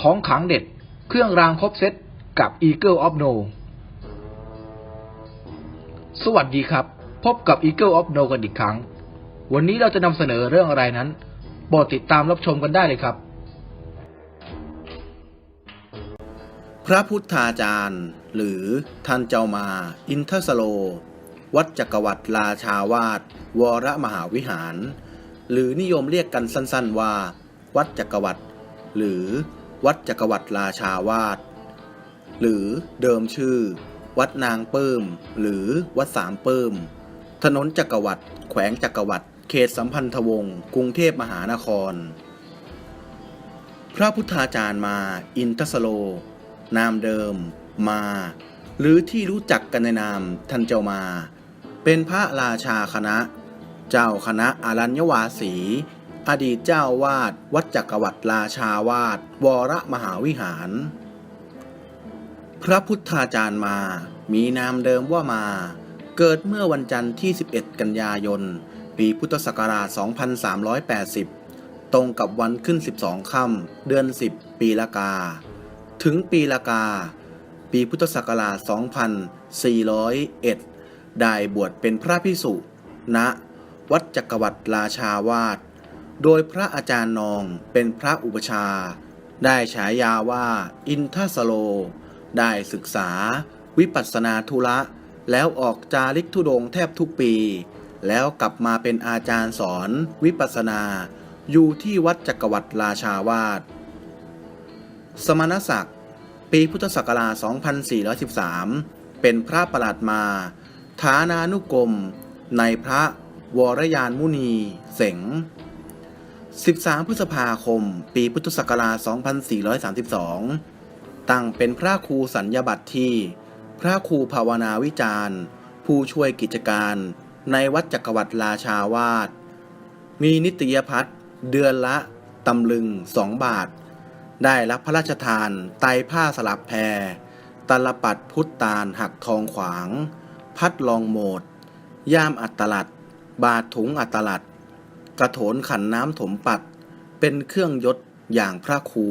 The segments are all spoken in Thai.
ของขังเด็ด เครื่องรางครบเซตกับ Eagle of No สวัสดีครับ พบกับ Eagle of No กันอีกครั้ง วันนี้เราจะนำเสนอเรื่องอะไรนั้นโปรดติดตามรับชมกันได้เลยครับ พระพุทธาจารย์ หรือท่านเจ้ามา อินทสโล วัดจักรวรรดิราชาวาสวรมหาวิหาร หรือนิยมเรียกกันสั้นๆว่า วัดจักรวรรดิหรือ วัดจักรวรรดิราชาวาสหรือเดิมชื่อ วัดนางเปิมหรือวัดสามเปิมถนนจักรวรรดิแขวงจักรวรรดิเขตสัมพันธวงศ์กรุงเทพมหานคร พระพุทธาจารย์มา อินทสโล นามเดิม มา หรือที่รู้จักกันในนามท่านเจ้ามา เป็นพระราชาคณะ เจ้าคณะอารัญญวาสี อดีตเจ้าวาดวัดจักรวรรดิราชาวาสวรมหาวิหาร พระพุทธาจารย์มา มีนามเดิมว่ามา เกิดเมื่อวันจันทร์ที่ 11 กันยายน ปีพุทธศักราช 2380 ตรงกับวันขึ้น 12 ค่ำเดือน 10 ปีละกา ถึงปีละกา ปีพุทธศักราช 2401 ได้บวชเป็นพระพิสุณะวัดจักรวรรดิราชาวาส โดยพระอาจารย์นองเป็นพระอุปชา ได้ฉายาว่าอินทสโล ได้ศึกษา วิปัสสนาธุระ แล้วออกจาริกธุดงแทบทุกปี แล้วกลับมาเป็นอาจารย์สอนวิปัสสนา อยู่ที่วัดจักรวรรดิราชาวาสสมณศักดิ์ ปีพุทธศักราช 2413 เป็นพระประหลัดมา ฐานานุกรม ในพระวรยานมุนี เสง 13 พฤษภาคม ปีพุทธศักราช 2432 ตั้งเป็นพระครูสัญญาบัตรที่ พระครูภาวนาวิจารณ์ ผู้ช่วยกิจการในวัดจักรวรรดิราชาวาสมีนิตยพัฒน์เดือนละตำลึงสองบาท ได้รับพระราชทานไตผ้าสลับแพรตลปัดพุทธาลหักทองขวาง พัดลองโหมด ย่ามอัตลัด บาทถุงอัตลัด กระโถนขันน้ำถมปัด เป็นเครื่องยศอย่างพระครู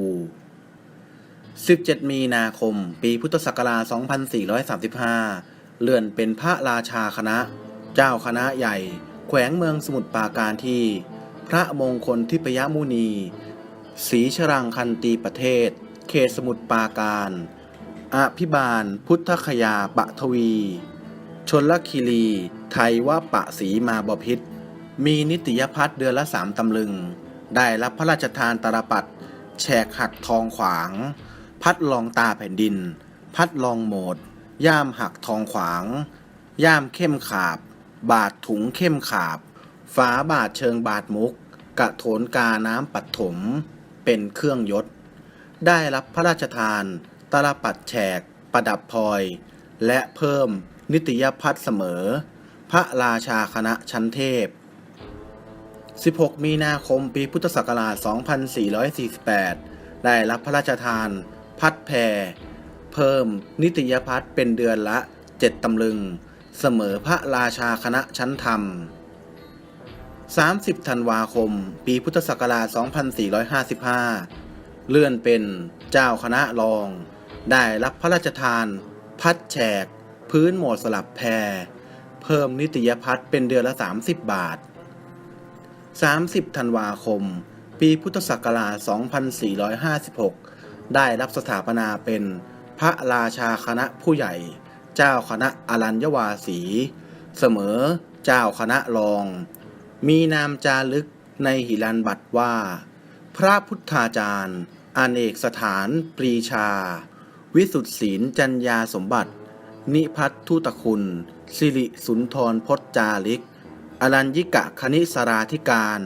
17 มีนาคม ปีพุทธศักราช 2435 เลื่อนเป็นพระราชาคณะ เจ้าคณะใหญ่ แขวงเมืองสมุทรปราการที่ พระมงคลทิพยมุนีศรีชรังคันตีประเทศ เขตสมุทรปราการอภิบาล พุทธคยาปะทวี ชนลคิรี ไทยวปะสีมาบพิษ มีนิตยพัฒน์เดือนละสามตำลึง ได้รับพระราชทานตรปัดแฉกหักทองขวาง พัดลองตาแผ่นดิน พัดลองโหมด ย่ามหักทองขวาง ย่ามเข้มขาบ บาดถุงเข้มขาบ ฝาบาดเชิงบาดมุก กระโถนกาน้ำปัดถม เป็นเครื่องยศ ได้รับพระราชทานตลปัดแฉก ประดับพลอย และเพิ่มนิตยพัฒน์เสมอ พระราชาคณะชั้นเทพ 16 มีนาคมปีพุทธศักราช 2448 ได้รับพระราชทาน พัดแพร เพิ่มนิตยพัฒน์เป็นเดือนละ 7 ตำลึง เสมอพระราชาคณะชั้นธรรม 30 ธันวาคม ปีพุทธศักราช 2455 เลื่อนเป็นเจ้าคณะรอง ได้รับพระราชทาน พัดแฉก พื้นหมดสลับแพร เพิ่มนิตยพัฒน์เป็นเดือนละ 30 บาท 30 ธันวาคม ปีพุทธศักราช 2456 ได้รับสถาปนาเป็นพระราชาคณะผู้ใหญ่ เจ้าคณะอรัญญวาสี เสมอเจ้าคณะรอง มีนามจารึกในหิรันบัตรว่า พระพุทธาจารย์อเนกสถานปรีชา วิสุทธิศีลจัญญาสมบัติ นิพัทธุตคุณ สิริสุนทรพจจาริก อรัญญิกะคณิสราธิการ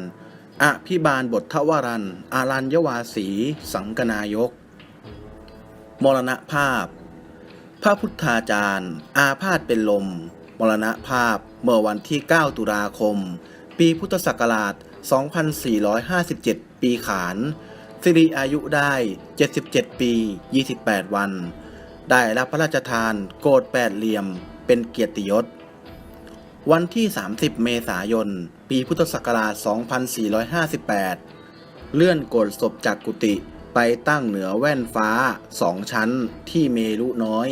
อภิบาลบททวรันอารัญยวาสี สังกนายก มรณภาพ พระพุทธาจารย์ อาพาธเป็นลม มรณภาพเมื่อวันที่ 9 ตุลาคม ปีพุทธศักราช 2457 ปีขาน สิริอายุได้ 77 ปี 28 วัน ได้รับพระราชทานโกดแปดเหลี่ยมเป็นเกียรติยศ วันที่ 30 เมษายน ปีพุทธศักราช 2458 เลื่อนโกดศพจากกุฏิไปตั้งเหนือแว่นฟ้าสองชั้นที่เมรุน้อย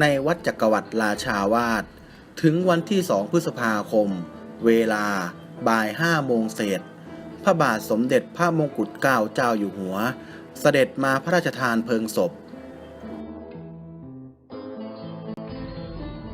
ในวัดจักรวรรดิราชาวาสถึงวันที่ 2 พฤษภาคม เวลาบ่าย5โมงเศษ พระบาทสมเด็จพระมงกุฎเกล้าเจ้าอยู่หัว เสด็จมาพระราชทานเพลิงศพ